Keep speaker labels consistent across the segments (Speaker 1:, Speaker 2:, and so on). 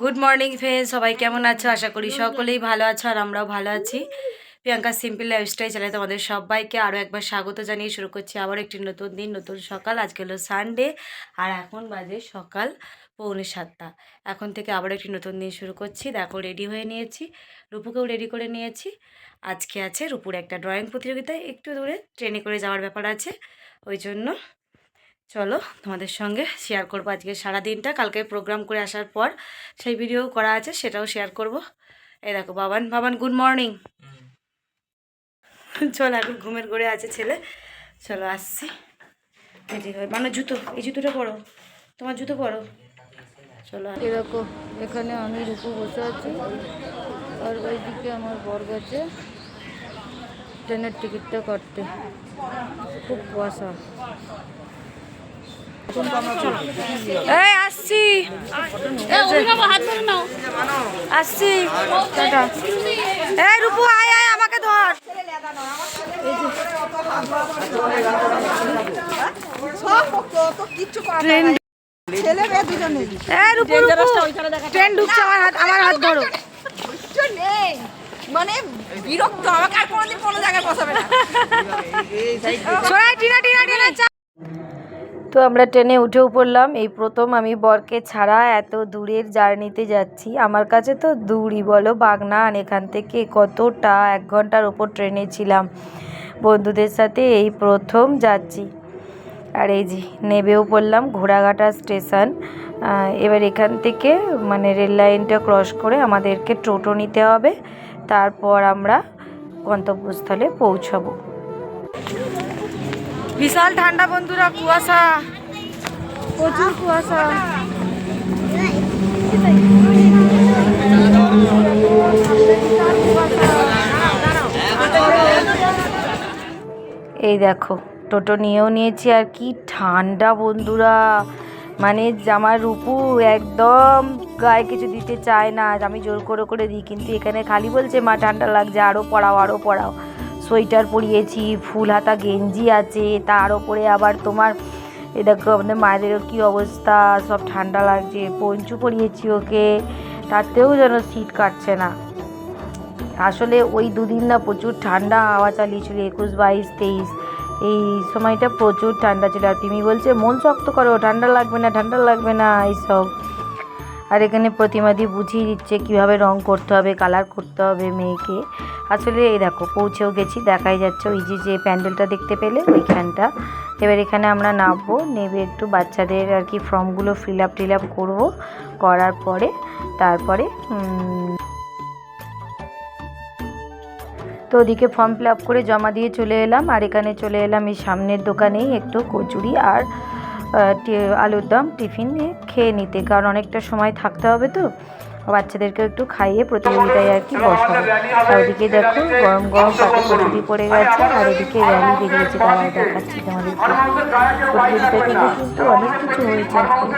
Speaker 1: Good morning friend সবাই কেমন আছো? আশা করি সকলেই ভালো আছো আর আমরাও ভালো আছি। প্রিয়াঙ্কা সিম্পল লাইফস্টাইল চ্যানেলে তোমাদের সবাইকে আরও একবার স্বাগত জানিয়ে শুরু করছি আবার একটি নতুন দিন নতুন সকাল। আজকে হলো সানডে আর এখন বাজে সকাল পৌনে সাতটা। এখন থেকে আবার একটি নতুন দিন শুরু করছি। দেখো রেডি হয়ে নিয়েছি। রূপুকেও রেডি করে নিয়েছি। আজকে আছে রূপুর একটা ড্রয়িং প্রতিযোগিতায়। একটু দূরে ট্রেনে করে যাওয়ার ব্যাপার আছে। ওই জন্য চলো তোমাদের সঙ্গে শেয়ার করব আজকে সারা দিনটা কালকে প্রোগ্রাম করে আসার পর সেই ভিডিও করা আছে, সেটাও শেয়ার করব। এই দেখো, বাবান বাবান গুড মর্নিং চলো, এখন ঘুমের ঘরে আছে ছেলে। চলো, আসছি। মানে জুতো, এই জুতোটা পরো। তোমার জুতো পরো। চলো
Speaker 2: এরকম এখানে আমি রূপু বসে আছি। আর ওই দিকে আমার বর গেছে। ট্রেনের টিকিটটা কাটতে। খুব কুয়াশা।
Speaker 1: এই আসছি। আসছি। এই রূপু আয় আয় আমাকে ধর। ট্রেন
Speaker 3: ছেলে মেয়ে দুজনে।
Speaker 1: এই রূপু রূপু। ট্রেন ঢুকছে আমার হাত আমার হাত ধরো।
Speaker 3: মানে বিরক্ত আমাকে আর কোনোদিন কোনো জায়গায় বসাবে না।
Speaker 2: তো আমরা ট্রেনে উঠেও পড়লাম। এই প্রথম আমি বরকে ছাড়া এত দূরের জার্নিতে যাচ্ছি। আমার কাছে তো দূরই, বলো বাগনান, এখান থেকে কতটা? এক ঘণ্টার ওপর ট্রেনে ছিলাম। বন্ধুদের সাথে এই প্রথম যাচ্ছি। আর এই যে, নেবেও পড়লাম ঘোড়াঘাটা স্টেশন। এবার এখান থেকে মানে রেল লাইনটা ক্রস করে আমাদেরকে টোটো নিতে হবে। তারপর আমরা গন্তব্যস্থলে পৌঁছাবো।
Speaker 1: বিশাল ঠান্ডা বন্ধুরা, কুয়াশা। প্রচুর কুয়াশা।
Speaker 2: এই দেখো, টোটো নিয়েও নিয়েছি আর কি ঠান্ডা বন্ধুরা। মানে আমার রূপু একদম গায়ে কিছু দিতে চায় না। আমি জোর করে করে দিই, কিন্তু এখানে খালি বলছে, মা, ঠান্ডা লাগছে আরও পড়াও আরও পড়াও। সোয়েটার পরিয়েছি, ফুল হাতা, গেঞ্জি আছে, তার ওপরে আবার তোমার, এ দেখো আমাদের মায়েদেরও কী অবস্থা, সব ঠান্ডা লাগছে, পঞ্চু পরিয়েছি ওকে, তাতেও যেন শীত কাটছে না। আসলে ওই দুদিন না প্রচুর ঠান্ডা হাওয়া চালিয়েছিল, একুশ, বাইশ, তেইশ, এই সময়টা প্রচুর ঠান্ডা ছিল। আর পিমি বলছে, মন শক্ত করো, ঠান্ডা লাগবে না, ঠান্ডা লাগবে না, এইসব। আর এখানে প্রতিমাদি বুঝিয়ে দিচ্ছে কীভাবে রং করতে হবে কালার করতে হবে মেয়েকে। আসলে এই দেখো, পৌঁছেও গেছি, দেখাই যাচ্ছে। ওই যে যে প্যান্ডেলটা দেখতে পেলে, ওইখানটা। এবার এখানে আমরা নামবো, নেবে একটু বাচ্চাদের আর কি ফর্মগুলো ফিল আপ টিল আপ করব, করার পরে তারপরে তো ওদিকে ফর্ম ফিল আপ করে জমা দিয়ে চলে এলাম। আর এখানে চলে এলাম এই সামনের দোকানেই একটু কচুরি আর আলুর দম, টিফিন খেয়ে নিতে, কারণ অনেকটা সময় থাকতে হবে তো। বাচ্চাদেরকে একটু খাইয়ে প্রতিযোগিতায় আর কি বসাবো। আর ওদিকে দেখো, গরম গরম পাতে কচুরি পড়ে গেছে, আর এদিকে র্যালি বেরিয়েছে তারাই দেখাচ্ছি তোমাদেরকে প্রতিযোগিতায় কিন্তু অনেক কিছু হয়েছে আজকে তো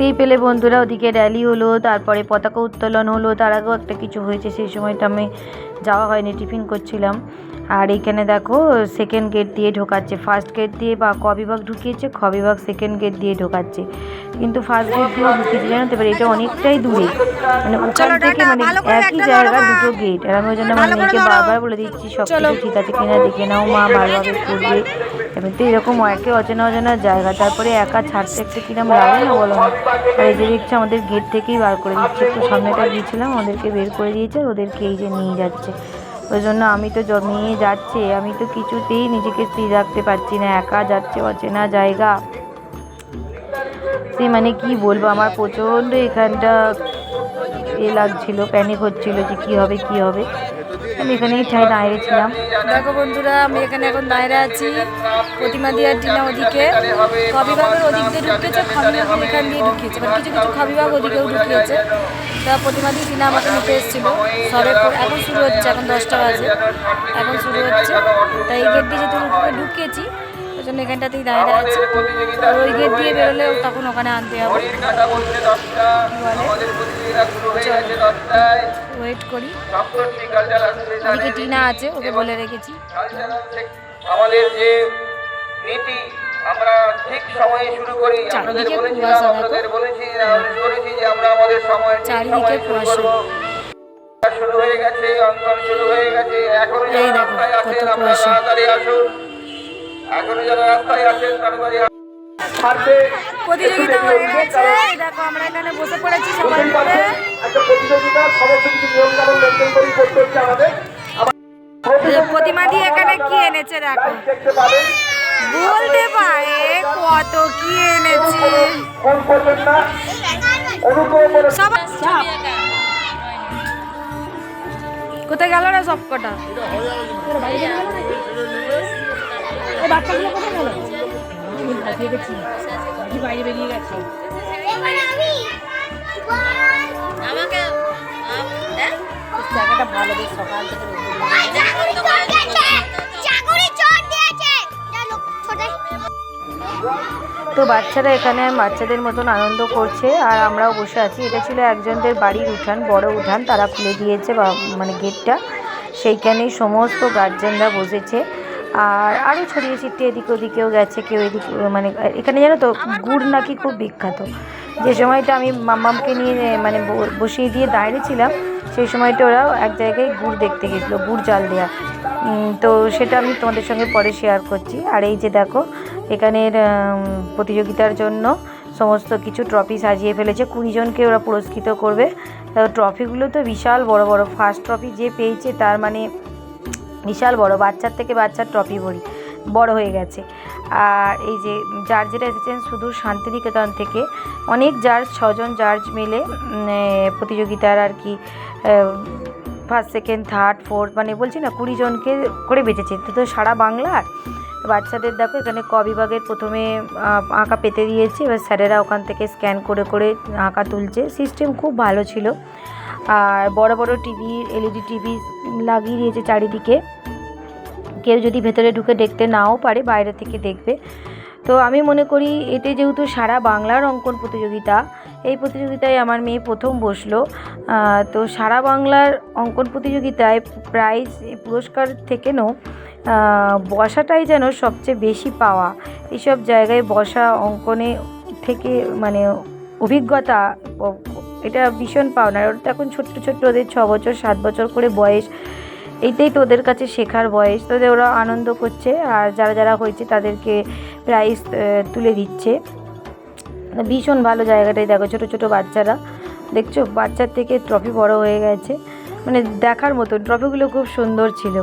Speaker 2: দেখতেই পেলে বন্ধুরা, ওদিকে র্যালি হলো, তারপরে পতাকা উত্তোলন হলো, তার আগেও একটা কিছু হয়েছে, সেই সময়টা আমি যাওয়া হয়নি, টিফিন করছিলাম। আর এখানে দেখো সেকেন্ড গেট দিয়ে ঢোকাচ্ছে। ফার্স্ট গেট দিয়ে বা ক বিভাগ ঢুকিয়েছে খ বিভাগ সেকেন্ড গেট দিয়ে ঢোকাচ্ছে। কিন্তু ফার্স্ট গেট দিয়ে ঢুকিয়েছে জানো তো? এটা অনেকটাই দূরে। মানে ওখান থেকে মানে একই জায়গা দুটো গেট আর আমি ওই জন্য আমার মেয়েকে বারবার বলে দিচ্ছি সব কিছু ঠিক আছে কিনা দেখে নাও মা ভালোভাবে করবে এমনিতে এরকম একে অচেনা অচেনা জায়গা তারপরে একা ছাড়তে একটু কিরম লাগে না বলো না? আর এই যে দেখছি আমাদের গেট থেকেই বার করে দিচ্ছে। একটু সামনেটা গিয়েছিলাম ওদেরকে বের করে দিয়েছে ওদেরকে এই যে নিয়ে যাচ্ছে। ওই জন্য আমি তো জমিয়ে যাচ্ছি, আমি তো কিছুতেই নিজেকে স্থির রাখতে পারছি না, একা যাচ্ছে অচেনা জায়গা। সে মানে কি বলব, আমার প্রচণ্ড এখানটা এ লাগছিল প্যানিক হচ্ছিল যে কি হবে কি হবে। আমি এখানেই দাঁড়িয়ে ছিলাম।
Speaker 1: দেখো বন্ধুরা, আমি এখানে এখন দাঁড়িয়ে আছি। প্রতিমা দিয়ার টিনা ওদিকে। কবিবাগের ওদিক দিয়ে ঢুকিয়েছে খবিবাগের এখান দিয়ে ঢুকিয়েছে। মানে কিছু কিছু খবিবাগ ওদিকেও ঢুকিয়েছে। তা প্রতিমা দিয়ে টিনা আমাকে নিতে এসেছিল। সবে এখন শুরু হচ্ছে, এখন দশটা বাজে। এখন শুরু হচ্ছে। তাই এই গেট দিয়ে যেহেতু ঢুকিয়েছি ওই জন্য এখানটাতেই দাঁড়িয়ে আছি আর ওই গেট দিয়ে বেরোলে তখন ওখানে আনতে যাব। ওয়েট করি। ওদিকে টিনা আছে ওকে বলে রেখেছি।
Speaker 4: আমাদের যে নীতি আমরা ঠিক সময়ে শুরু করি। আপনাদের বলেছি আপনাদের বলেছি করেছি যে আমরা আমাদের সময় ঠিক
Speaker 1: চারিদিকে কুয়াশা।
Speaker 4: শুরু হয়ে গেছে অঙ্কন শুরু হয়ে গেছে।
Speaker 1: এখনও
Speaker 4: যারা রাস্তায় আছেন আপনারা তাড়াতাড়ি আসুন। এখনও যারা রাস্তায় আছেন তাড়াতাড়ি
Speaker 1: প্রতিযোগিতা হয়ে গেছে দেখো আমরা এখানে বসে পড়েছি সবাই মিলে।
Speaker 4: একটা প্রতিযোগিতা সমস্ত কিছু নিয়ম কানুন মেনটেন করেই করতে হচ্ছে আমাদের।
Speaker 1: প্রতিমা দিয়ে এখানে কি এনেছে দেখো। বলতে পারে কত কি এনেছে।
Speaker 4: ফোন করবেন না? অনুগ্রহ করে
Speaker 1: সবাই কোথায় গেল রে
Speaker 5: চোর দিয়েছে চলো ছোটাই
Speaker 2: তো বাচ্চারা এখানে বাচ্চাদের মতন আনন্দ করছে আর আমরাও বসে আছি। এটা ছিল একজনদের বাড়ির উঠান বড় উঠান তারা খুলে দিয়েছে বা মানে গেটটা। সেইখানেই সমস্ত গার্জেনরা বসেছে। আর আরও ছড়িয়ে ছিটিয়ে এদিক ওদিকেও গেছে, কেউ এদিক মানে এখানে জানো তো, গুড় নাকি খুব বিখ্যাত। যে সময়টা আমি মাম্মামকে নিয়ে মানে বসিয়ে দিয়ে দাঁড়িয়েছিলাম সেই সময়টা ওরা এক জায়গায় গুড় দেখতে গেছিল, গুড় জাল দেওয়া তো সেটা আমি তোমাদের সঙ্গে পরে শেয়ার করছি। আর এই যে দেখো, এখানের প্রতিযোগিতার জন্য সমস্ত কিছু ট্রফি সাজিয়ে ফেলেছে। কুড়িজনকে ওরা পুরস্কৃত করবে। তো ট্রফিগুলো তো বিশাল বড় বড়। ফার্স্ট ট্রফি যে পেয়েছে তার মানে বিশাল বড়, বাচ্চার থেকে বাচ্চার ট্রফি ভরি, বড় হয়ে গেছে। আর এই যে যেটা এসেছেন শুধু শান্তিনিকেতন থেকে, অনেক জার্জ ছজন জার্জ মিলে প্রতিযোগিতার আর কি ফার্স্ট সেকেন্ড থার্ড ফোর্থ মানে বলছি না, কুড়ি জনকে করে বেঁচেছে। তো তো সারা বাংলার বাচ্চাদের দেখো, এখানে ক বিভাগের প্রথমে আঁকা পেতে দিয়েছে। এবার স্যারেরা ওখান থেকে স্ক্যান করে করে আঁকা তুলছে। সিস্টেম খুব ভালো ছিল। আর বড় বড় টিভি এলইডি টিভি লাগিয়ে দিয়েছে চারিদিকে। কেউ যদি ভেতরে ঢুকে দেখতে নাও পারে বাইরে থেকে দেখবে। তো আমি মনে করি এতে যেহেতু সারা বাংলার অঙ্কন প্রতিযোগিতা এই প্রতিযোগিতায় আমার মেয়ে প্রথম বসল। তো সারা বাংলার অঙ্কন প্রতিযোগিতায় প্রাইজ পুরস্কার থেকেও আহ, বসাটাই যেন সবচেয়ে বেশি পাওয়া। এইসব জায়গায় বসা অঙ্কনে থেকে মানে অভিজ্ঞতা এটা ভীষণ পাওনা ওরা তো এখন ছোট্ট ছোট্ট ওদের ছ বছর, সাত বছর করে বয়স। এইটাই তো ওদের কাছে শেখার বয়স। তো ওরা আনন্দ করছে আর যারা যারা হয়েছে তাদেরকে প্রাইজ তুলে দিচ্ছে। ভীষণ ভালো জায়গাটাই দেখো, ছোটো ছোটো বাচ্চারা। দেখছ? বাচ্চার থেকে ট্রফি বড় হয়ে গেছে। মানে দেখার মতো। ট্রফিগুলো খুব সুন্দর ছিল।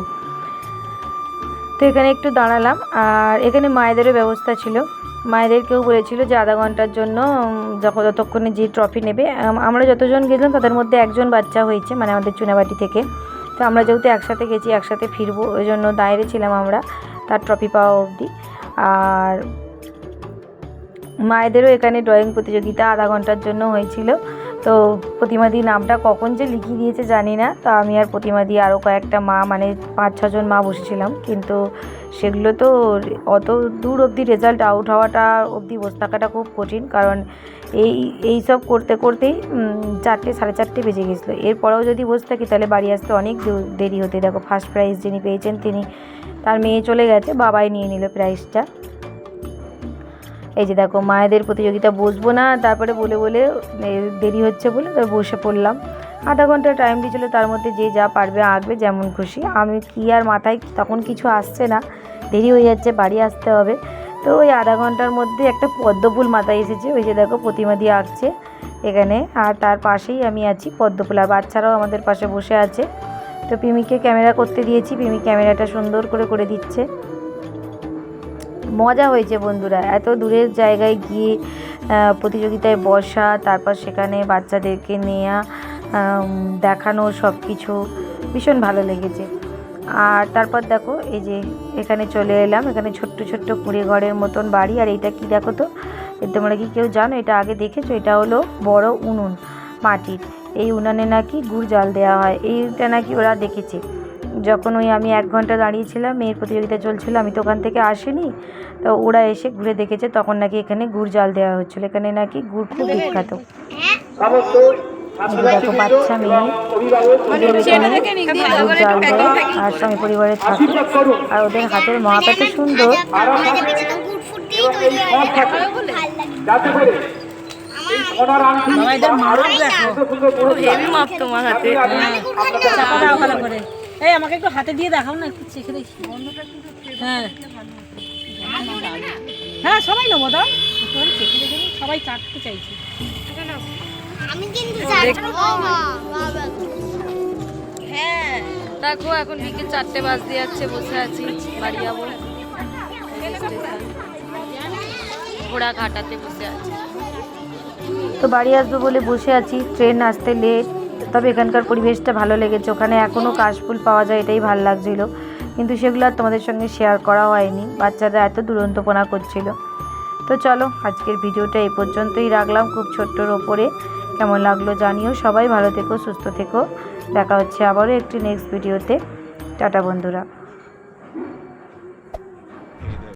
Speaker 2: তো এখানে একটু দাঁড়ালাম। আর এখানে মায়েদেরও ব্যবস্থা ছিল। মায়েদেরকেও বলেছিল যে আধা ঘণ্টার জন্য যতক্ষণে যে ট্রফি নেবে। আমরা যতজন গেছিলাম, তাদের মধ্যে একজন বাচ্চা হয়েছে মানে আমাদের চুনাবাটি থেকে। তো আমরা যেহেতু একসাথে গেছি, একসাথে ফিরবো, ওই জন্য দাঁড়িয়ে ছিলাম আমরা তার ট্রফি পাওয়া অবধি। আর মায়েদেরও এখানে ড্রয়িং প্রতিযোগিতা আধা ঘণ্টার জন্য হয়েছিল। তো প্রতিমাদি নামটা কখন যে লিখিয়ে দিয়েছে জানি না। তো আমি আর প্রতিমাদি আরও কয়েকটা মা মানে পাঁচ ছজন মা বসেছিলাম। কিন্তু সেগুলো তো অত দূর অবধি রেজাল্ট আউট হওয়াটা অবধি বসে থাকাটা খুব কঠিন। কারণ এই এই সব করতে করতেই চারটে, সাড়ে চারটে বেজে গেছিল। এরপরেও যদি বসে থাকি তাহলে বাড়ি আসতে অনেক দেরি হতে, দেখো ফার্স্ট প্রাইজ যিনি পেয়েছেন তিনি, তার মেয়ে চলে গেছে, বাবাই নিয়ে নিল প্রাইজটা এই যে দেখো, মায়েদের প্রতিযোগিতা বসবো না, তারপরে বলে বলে দেরি হচ্ছে বলে বসে পড়লাম। আধা ঘণ্টা টাইম দিয়েছিল, তার মধ্যে যে যা পারবে আঁকবে যেমন খুশি। আমি কি আর মাথায় তখন কিছু আসছে না, দেরি হয়ে যাচ্ছে, বাড়ি আসতে হবে। তো ওই আধা ঘণ্টার মধ্যে একটা পদ্মফুল মাথায় এসেছে, ওই যে দেখো, প্রতিমা দিয়ে আঁকছে এখানে। আর তার পাশেই আমি আছি পদ্মফুল, আর বাচ্চারাও আমাদের পাশে বসে আছে। তো পিমিকে ক্যামেরা করতে দিয়েছি, পিমি ক্যামেরাটা সুন্দর করে করে দিচ্ছে। মজা হয়েছে বন্ধুরা। এত দূরের জায়গায় গিয়ে প্রতিযোগিতায় বসা, তারপর সেখানে বাচ্চাদেরকে নেওয়া দেখানো সব কিছু ভীষণ ভালো লেগেছে। আর তারপর দেখো, এই যে এখানে চলে এলাম। এখানে ছোট্ট ছোট্ট কুড়ে ঘরের মতন বাড়ি। আর এইটা কি দেখো তো? তোমরা কি কেউ জানো? এটা আগে দেখেছ? এটা হলো বড় উনুন মাটির। এই উনানে নাকি গুড় জাল দেওয়া হয়। এইটা নাকি ওরা দেখেছে। যখন ওই আমি এক ঘণ্টা দাঁড়িয়েছিলাম মেয়ের প্রতিযোগিতা চলছিল আমি তো ওখান থেকে আসিনি। তো ওরা এসে ঘুরে দেখেছে তখন নাকি এখানে গুড় জাল দেওয়া হচ্ছিল। এখানে নাকি গুড় খুব বিখ্যাত। দেখো বাচ্চা মেয়ে জাল আর স্বামী পরিবারে থাকে আর ওদের হাতের এত সুন্দর।
Speaker 4: আংটি
Speaker 1: হেভি মাপ তোমার হাতে।
Speaker 6: ভালো করে। এই আমাকে একটু হাতে দিয়ে দেখাও না একটু চেখে দেখি। হ্যাঁ। হ্যাঁ সবাই নেব দাও। একটুখানি চেখে দেখে সবাই চাটতে চাইছে।
Speaker 5: আমি কিন্তু বাবা
Speaker 1: দেখো। এখন বিকেল চারটে বাজতে যাচ্ছে বসে আছি বাড়ি যাব। ঘোড়া ঘাটাতে বসে আছি।
Speaker 2: তো বাড়ি আসব বলে বসে আছি ট্রেন আসতে লেট তবে এখানকার পরিবেশটা ভালো লেগেছে। ওখানে এখনও কাশফুল পাওয়া যায়, এটাই ভালো লাগছিল। কিন্তু সেগুলো আর তোমাদের সঙ্গে শেয়ার করা হয়নি। বাচ্চারা এত দুরন্তপনা করছিল। তো চলো, আজকের ভিডিওটা এই পর্যন্তই রাখলাম খুব ছোট্টর ওপরে। কেমন লাগল জানিও। সবাই ভালো থেকো, সুস্থ থেকো। দেখা হচ্ছে আবারও একটি নেক্সট ভিডিওতে টাটা বন্ধুরা।